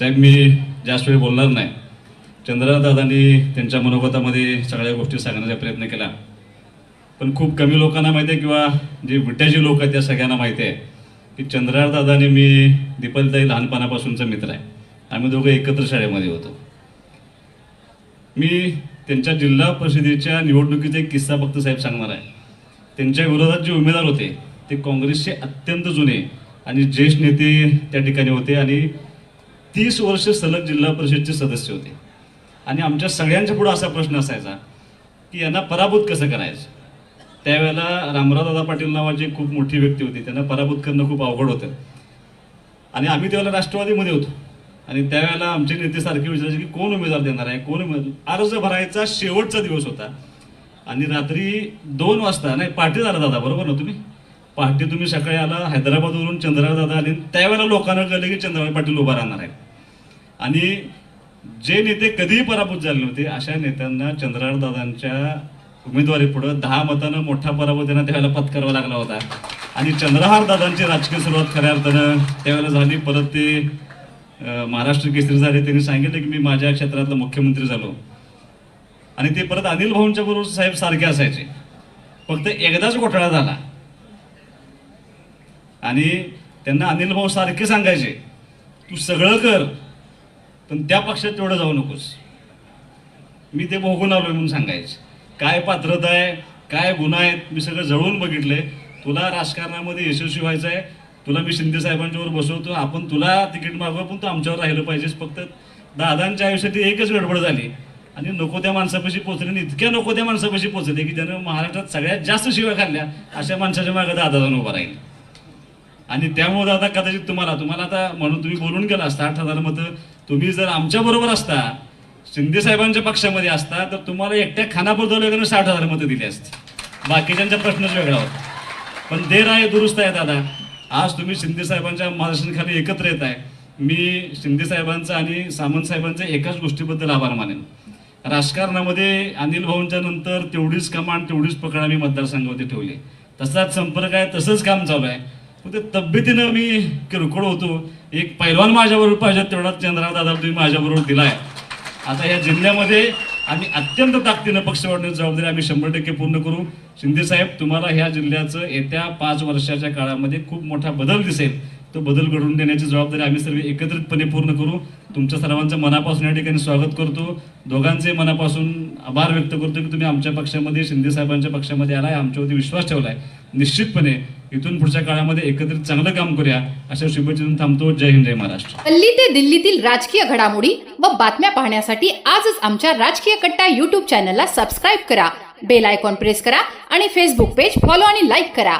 साहेब मी जास्त वेळ बोलणार नाही. चंद्रनाथ दादांनी त्यांच्या मनोगतामध्ये सगळ्या गोष्टी सांगण्याचा प्रयत्न केला. पण खूप कमी लोकांना माहिती आहे किंवा जे विट्याची लोक आहेत त्या सगळ्यांना माहिती आहे की चंद्रनाथ दादाने मी दीपालीताई लहानपणापासूनचा मित्र आहे. आम्ही दोघं एकत्र शाळेमध्ये होतो. मी त्यांच्या जिल्हा परिषदेच्या निवडणुकीचा एक किस्सा फक्त साहेब सांगणार आहे. त्यांच्या विरोधात जे उमेदवार होते ते काँग्रेसचे अत्यंत जुने आणि ज्येष्ठ नेते त्या ठिकाणी होते आणि तीस वर्ष सलग जिल्हा परिषदचे सदस्य होते. आणि आमच्या सगळ्यांच्या पुढे असा प्रश्न असायचा की यांना पराभूत कसं करायचं? त्यावेळेला रामरावदादा पाटील नावाची खूप मोठी व्यक्ती होती. त्यांना पराभूत करणं खूप अवघड होतं. आणि आम्ही त्यावेळेला राष्ट्रवादीमध्ये होतो. आणि त्यावेळेला आमचे नेते सारखे विचारायचे की कोण उमेदवार देणार आहे? कोण उमेदवार? अर्ज भरायचा शेवटचा दिवस होता. आणि रात्री दोन वाजता नाही पहाटे झाला दादा बरोबर ना तुम्ही? पहाटे तुम्ही सकाळी आला हैदराबादवरून चंद्रराव दादा आले त्यावेळेला लोकांना कळलं की चंद्रराव पाटील उभा राहणार आहे आणि जे नेते कधीही पराभूत झाले नव्हते अशा नेत्यांना चंद्रराव दादांच्या उमेदवारी पुढं दहा मतानं मोठा पराभव त्यांना त्यावेळेला पत्करावा लागला होता. आणि चंद्रहार दादांची राजकीय सुरुवात खऱ्या अर्थानं त्यावेळेला झाली. परत ते महाराष्ट्र केसरी झाले. त्यांनी सांगितलं की मी माझ्या क्षेत्रातला मुख्यमंत्री झालो. आणि ते परत अनिल भाऊंच्या बरोबर साहेब सारखे असायचे. फक्त एकदाच घोटाळा झाला. आणि त्यांना अनिल भाऊ सारखे सांगायचे तू सगळं कर पण त्या पक्षात तेवढं जाऊ नकोस. मी ते भोगून आलोय म्हणून सांगायचे. काय पात्रता आहे काय गुन्हा आहेत मी सगळं जळून बघितलंय तुला राजकारणामध्ये यशस्वी व्हायचं आहे तुला मी शिंदे साहेबांच्यावर बसवतो. आपण तुला तिकीट मागवा पण तू आमच्यावर राहिलं पाहिजेस फक्त. दादांच्या आयुष्यात एकच गडबड झाली. आणि नको त्या माणसापाशी पोचले आणि इतक्या नको त्या माणसापाशी पोचले की त्यानं महाराष्ट्रात सगळ्यात जास्त शिव्या खाल्ल्या अशा माणसाच्या मागे दादा जाऊन उभा राहील. आणि त्यामुळे आता कदाचित तुम्हाला तुम्हाला आता म्हणून तुम्ही बोलून गेला असता आठ हजार मतं तुम्ही जर आमच्या बरोबर असता शिंदे साहेबांच्या पक्षामध्ये असता तर तुम्हाला एकट्या खानापूर तालुक्यानं साठ हजार मतं दिली असते. बाकीच्यांचा प्रश्नच वेगळा होता. पण देर आहे दुरुस्त आहे दादा. आज तुम्ही शिंदे साहेबांच्या मार्गदर्शनाखाली एकत्र येत आहे. मी शिंदे साहेबांचा आणि सामंत साहेबांच्या एकाच गोष्टीबद्दल आभार मानेन. राजकारणामध्ये अनिल भाऊंच्या नंतर तेवढीच कमांड तेवढीच पकड आम्ही मतदारसंघामध्ये ठेवली. तसाच संपर्क आहे तसंच काम चालू आहे. मग ते तब्येतीनं मी किरकोळ होतो. एक पैलवान माझ्याबरोबर पाहिजे तेवढा चंद्रनाथ दादा तुम्ही माझ्याबरोबर दिलाय. आता या जिल्ह्यामध्ये आम्ही अत्यंत ताकदीनं पक्ष वाढण्याची जबाबदारी आम्ही शंभर टक्के पूर्ण करू. शिंदे साहेब तुम्हाला ह्या जिल्ह्याचं येत्या पाच वर्षाच्या काळामध्ये खूप मोठा बदल दिसेल. तो बदल घडवून देण्याची जबाबदारी आम्ही सर्व एकत्रितपणे पूर्ण करू. तुमच्या सर्वांचं मनापासून या ठिकाणी स्वागत करतो. दोघांचे मनापासून आभार व्यक्त करतो की तुम्ही आमच्या पक्षामध्ये शिंदे साहेबांच्या पक्षामध्ये आलाय. आमच्यावरती विश्वास ठेवलाय. निश्चितपणे इथून पुढच्या काळामध्ये एकत्रित चांगलं काम करूया अशा शुभेच्छा थांबतो. जय हिंद जय महाराष्ट्र. दिल्ली ते दिल्लीतील राजकीय घडामोडी व बातम्या पाहण्यासाठी आजच आमच्या राजकीय कट्टा युट्यूब चॅनलला सबस्क्राईब करा. बेल आयकॉन प्रेस करा आणि फेसबुक पेज फॉलो आणि लाईक करा.